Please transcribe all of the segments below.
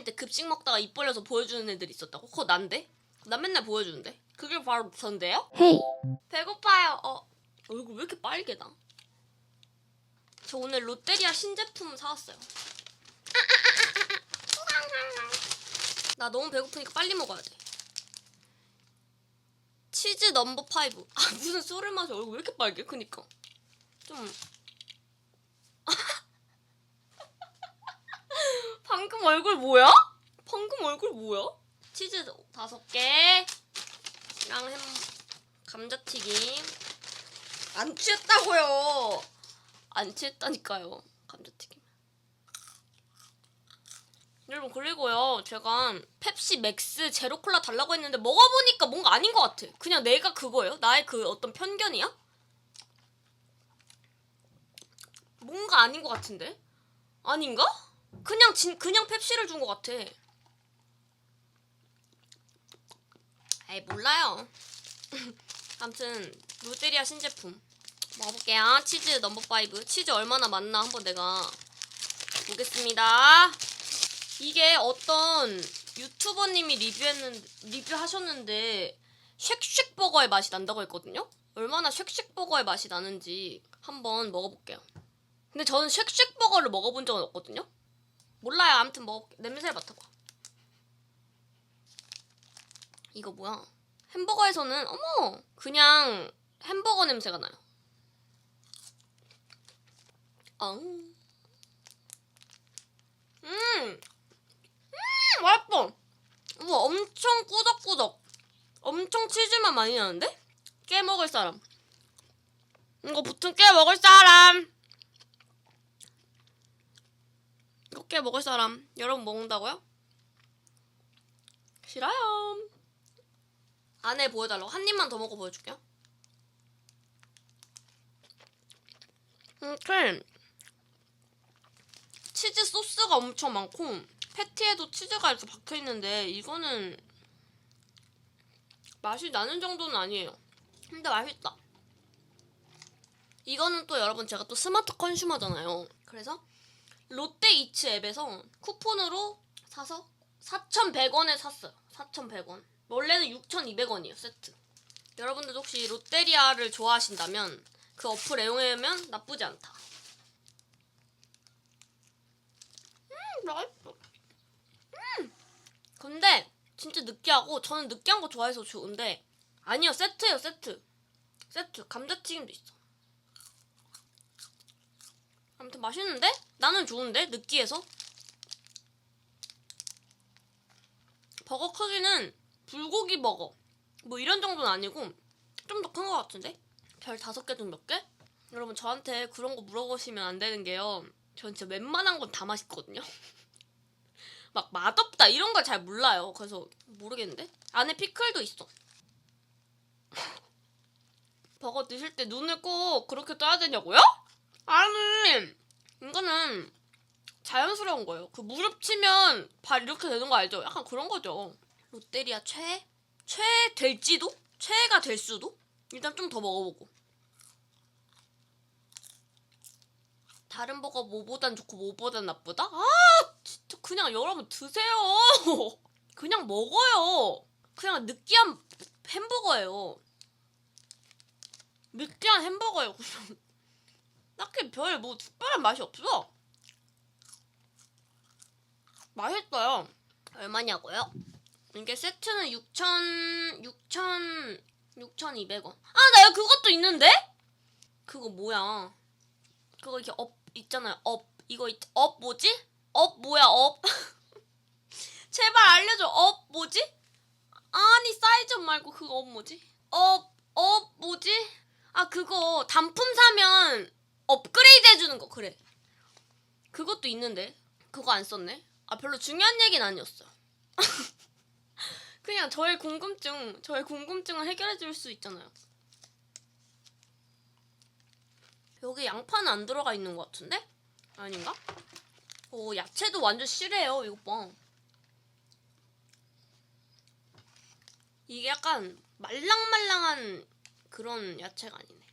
다닐 때 급식 먹다가 입 벌려서 보여주는 애들 있었다고? 그거 난데? 난 맨날 보여주는데? 그게 바로 전데요? 헤이 배고파요. 어 얼굴 왜 이렇게 빨개다? 저 오늘 롯데리아 신제품 사왔어요. 나 너무 배고프니까 빨리 먹어야 돼. 치즈 넘버 파이브. 아 무슨 술을 마셔 얼굴 왜 이렇게 빨개? 그니까 좀 방금 얼굴 뭐야? 방금 얼굴 뭐야? 치즈 다섯 개랑 햄 감자튀김 안 취했다고요. 안 취했다니까요. 감자튀김. 여러분 그리고요 제가 펩시 맥스 제로 콜라 달라고 했는데 먹어보니까 뭔가 아닌 것 같아. 그냥 내가 그거예요. 나의 그 어떤 편견이야? 뭔가 아닌 것 같은데? 아닌가? 그냥 진 그냥 펩시를 준 것 같아. 에이 몰라요. 아무튼 롯데리아 신제품 먹어볼게요. 치즈 넘버 5 치즈 얼마나 많나 한번 내가 보겠습니다. 이게 어떤 유튜버님이 리뷰했는 리뷰하셨는데 쉑쉑 버거의 맛이 난다고 했거든요. 얼마나 쉑쉑 버거의 맛이 나는지 한번 먹어볼게요. 근데 저는 쉑쉑 버거를 먹어본 적은 없거든요. 몰라요. 아무튼 먹어 냄새 맡아봐. 이거 뭐야? 햄버거에서는 어머 그냥 햄버거 냄새가 나요. 엉. 음, 음 맛있어. 우와 엄청 꾸덕꾸덕. 엄청 치즈만 많이 나는데? 깨 먹을 사람. 이거 붙은 깨 먹을 사람. 깨 먹을 사람. 여러분 먹는다고요? 싫어요. 안에 보여달라고 한 입만 더 먹어 보여줄게요. 이렇게 치즈 소스가 엄청 많고 패티에도 치즈가 이렇게 박혀 있는데 이거는 맛이 나는 정도는 아니에요. 근데 맛있다. 이거는 또 여러분 제가 또 스마트 컨슈머잖아요. 그래서 롯데이츠 앱에서 쿠폰으로 사서 4,100원에 샀어요. 4,100원. 원래는 6,200원이에요, 세트. 여러분들 혹시 롯데리아를 좋아하신다면 그 어플 애용하면 나쁘지 않다. 음, 맛있어. 음! 근데 진짜 느끼하고 저는 느끼한 거 좋아해서 좋은데 아니요, 세트예요, 세트. 세트. 감자튀김도 있어. 아무튼 맛있는데? 나는 좋은데? 느끼해서? 버거 크기는 불고기 버거 뭐 이런 정도는 아니고 좀 더 큰 것 같은데? 별 다섯 개 중 몇 개? 여러분 저한테 그런 거 물어보시면 안 되는 게요 전 진짜 웬만한 건 다 맛있거든요 막 맛없다 이런 걸 잘 몰라요 그래서 모르겠는데? 안에 피클도 있어 버거 드실 때 눈을 꼭 그렇게 떠야 되냐고요? 아니 이거는 자연스러운 거예요. 그 무릎 치면 발 이렇게 되는 거 알죠? 약간 그런 거죠. 롯데리아 최? 최 될지도? 최가 될 수도? 일단 좀 더 먹어보고. 다른 버거 뭐보단 좋고 뭐보단 나쁘다? 아 진짜 그냥 여러분 드세요. 그냥 먹어요. 그냥 느끼한 햄버거예요. 느끼한 햄버거예요. 그냥. 별 뭐 특별한 맛이 없어. 맛있어요. 얼마냐고요? 이게 세트는 6,000, 6,000, 6,200원. 아, 나 그것도 있는데? 그거 뭐야? 그거 이렇게 업 있잖아요. 업. 이거 있, 업 뭐지? 업 뭐야, 업? 제발 알려줘. 업 뭐지? 아니, 사이즈 말고 그거 업 뭐지? 업, 업 뭐지? 아, 그거 단품 사면 업그레이드 해주는 거, 그래. 그것도 있는데. 그거 안 썼네. 아 별로 중요한 얘기는 아니었어. 그냥 저의 궁금증, 저의 궁금증을 해결해 줄 수 있잖아요. 여기 양파는 안 들어가 있는 것 같은데? 아닌가? 오 야채도 완전 실해요. 이거 봐. 이게 약간 말랑말랑한 그런 야채가 아니네.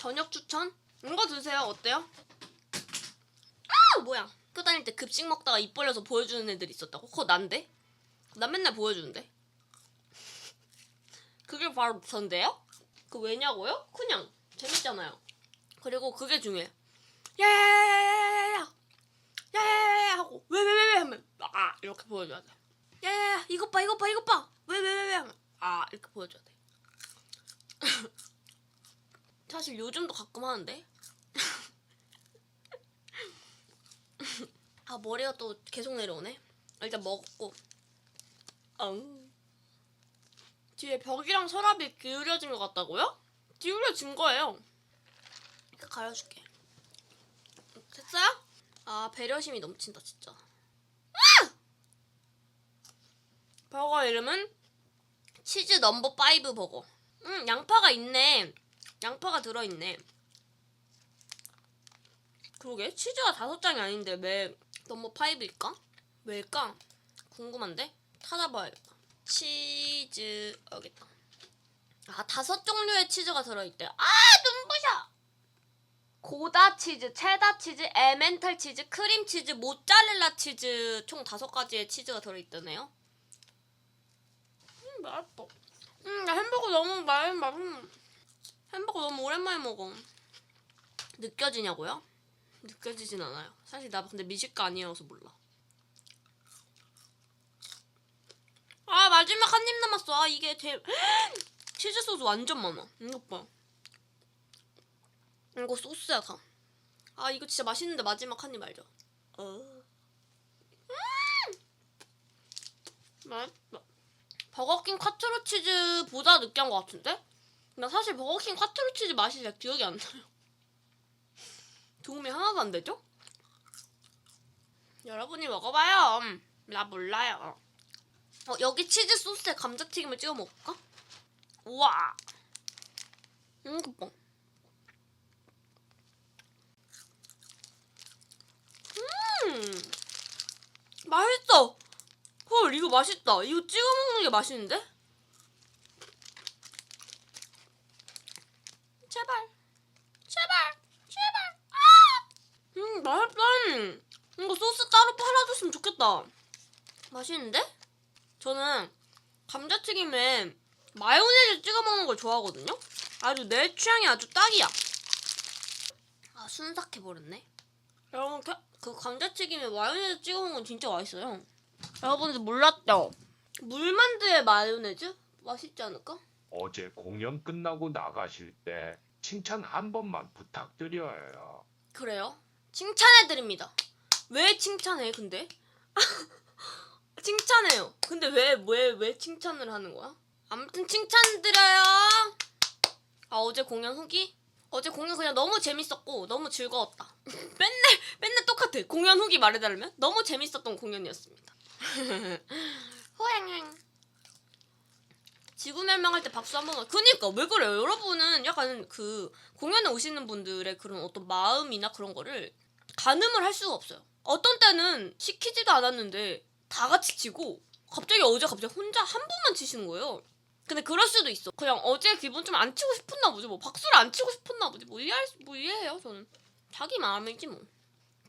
저녁 추천? 이거 드세요. 어때요? 학교 다닐 때 급식 먹다가 입 벌려서 보여주는 애들 있었다고? 그거 난데? 난 맨날 보여주는데. 그게 바로 전데요? 그 왜냐고요? 그냥 재밌잖아요. 그리고 그게 중요해. 야야야야야야야 야야야야 하고 왜 왜 왜왜 하면 아 이렇게 보여줘야 돼. 야야야 이것 봐 이것 봐 이것 봐 왜 왜 왜 왜 하면 아 이렇게 보여줘야 돼. 사실 요즘도 가끔 하는데. 아 머리가 또 계속 내려오네. 일단 먹었고. 응. 뒤에 벽이랑 서랍이 기울여진 것 같다고요? 기울여진 거예요. 가려줄게. 됐어요? 아 배려심이 넘친다 진짜. 아! 버거 이름은 치즈 넘버 5 버거. 음 양파가 있네. 양파가 들어있네. 그러게 치즈가 다섯 장이 아닌데 왜 넘버 5일까? 왜일까? 궁금한데? 찾아봐야겠다. 치즈 여기 있다. 아 다섯 종류의 치즈가 들어있대. 아 눈부셔. 고다 치즈, 체다 치즈, 에멘탈 치즈, 크림 치즈, 모짜렐라 치즈 총 다섯 가지의 치즈가 들어있다네요. 음 맛있어. 음나 햄버거 너무 많이 맛. 음. 햄버거 너무 오랜만에 먹어. 느껴지냐고요? 느껴지진 않아요. 사실 나 근데 미식가 아니어서 몰라. 아 마지막 한 입 남았어. 아 이게 대 치즈 소스 완전 많아. 이것 봐. 이거 소스야 다. 아 이거 진짜 맛있는데 마지막 한 입 알죠? 어. 음! 맛있다. 버거킹 콰트로 치즈보다 느끼한 것 같은데? 나 사실 버거킹 콰트로 치즈 맛이 잘 기억이 안 나요. 도움이 하나도 안 되죠? 여러분이 먹어봐요. 음, 나 몰라요. 어, 여기 치즈 소스에 감자튀김을 찍어 먹을까? 우와. 음, 그 봐. 음, 맛있어. 헐, 이거 맛있다. 이거 찍어 먹는 게 맛있는데? 제발, 제발, 제발. 아! 음, 맛있다. 이거 소스 따로 팔아줬으면 좋겠다. 맛있는데? 저는 감자튀김에 마요네즈 찍어 먹는 걸 좋아하거든요. 아주 내 취향이 아주 딱이야. 아 순삭해 버렸네. 여러분 겨- 그 감자튀김에 마요네즈 찍어 먹는 건 진짜 맛있어요. 여러분들 몰랐죠? 물만두에 마요네즈 맛있지 않을까? 어제 공연 끝나고 나가실 때 칭찬 한 번만 부탁드려요. 그래요? 칭찬해 드립니다. 왜 칭찬해? 근데 칭찬해요. 근데 왜 왜 왜 칭찬을 하는 거야? 아무튼 칭찬 드려요. 아 어제 공연 후기? 어제 공연 그냥 너무 재밌었고 너무 즐거웠다. 맨날 맨날 똑같아. 공연 후기 말해달라면 너무 재밌었던 공연이었습니다. 호행행. 지구 멸망할 때 박수 한 번만. 그니까 왜 그래요? 여러분은 약간 그 공연에 오시는 분들의 그런 어떤 마음이나 그런 거를 가늠을 할 수가 없어요. 어떤 때는 시키지도 않았는데 다 같이 치고 갑자기 어제 갑자기 혼자 한 분만 치시는 거예요. 근데 그럴 수도 있어. 그냥 어제 기분 좀 안 치고 싶었나 보지. 뭐 박수를 안 치고 싶었나 보지. 뭐 이해할 수- 뭐 이해해요 저는. 자기 마음이지 뭐.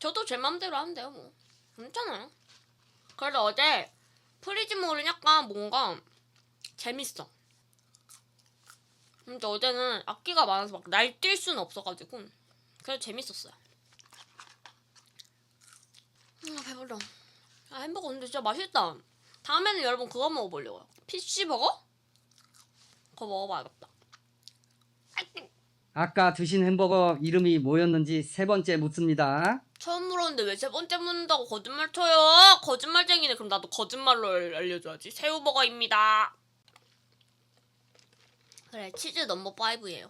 저도 제 마음대로 한대요 뭐. 괜찮아요. 그래서 어제 프리즈몰은 약간 뭔가 재밌어. 근데 어제는 악기가 많아서 막 날뛸 수는 없어가지고 그래도 재밌었어요. 아 배불러. 아 햄버거 근데 진짜 맛있다. 다음에는 여러분 그거 먹어보려고요. 피쉬 버거? 그거 먹어봐야겠다. 아까 드신 햄버거 이름이 뭐였는지 세 번째 묻습니다. 처음 물었는데 왜 세 번째 묻는다고 거짓말 쳐요? 거짓말쟁이네. 그럼 나도 거짓말로 알- 알려줘야지. 새우버거입니다. 그래 치즈 넘버 5예요.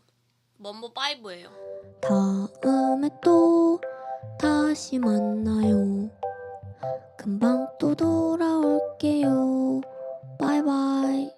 넘버 5예요. 다음에 또 다시 만나요. 금방 또 돌아올게요. 바이바이.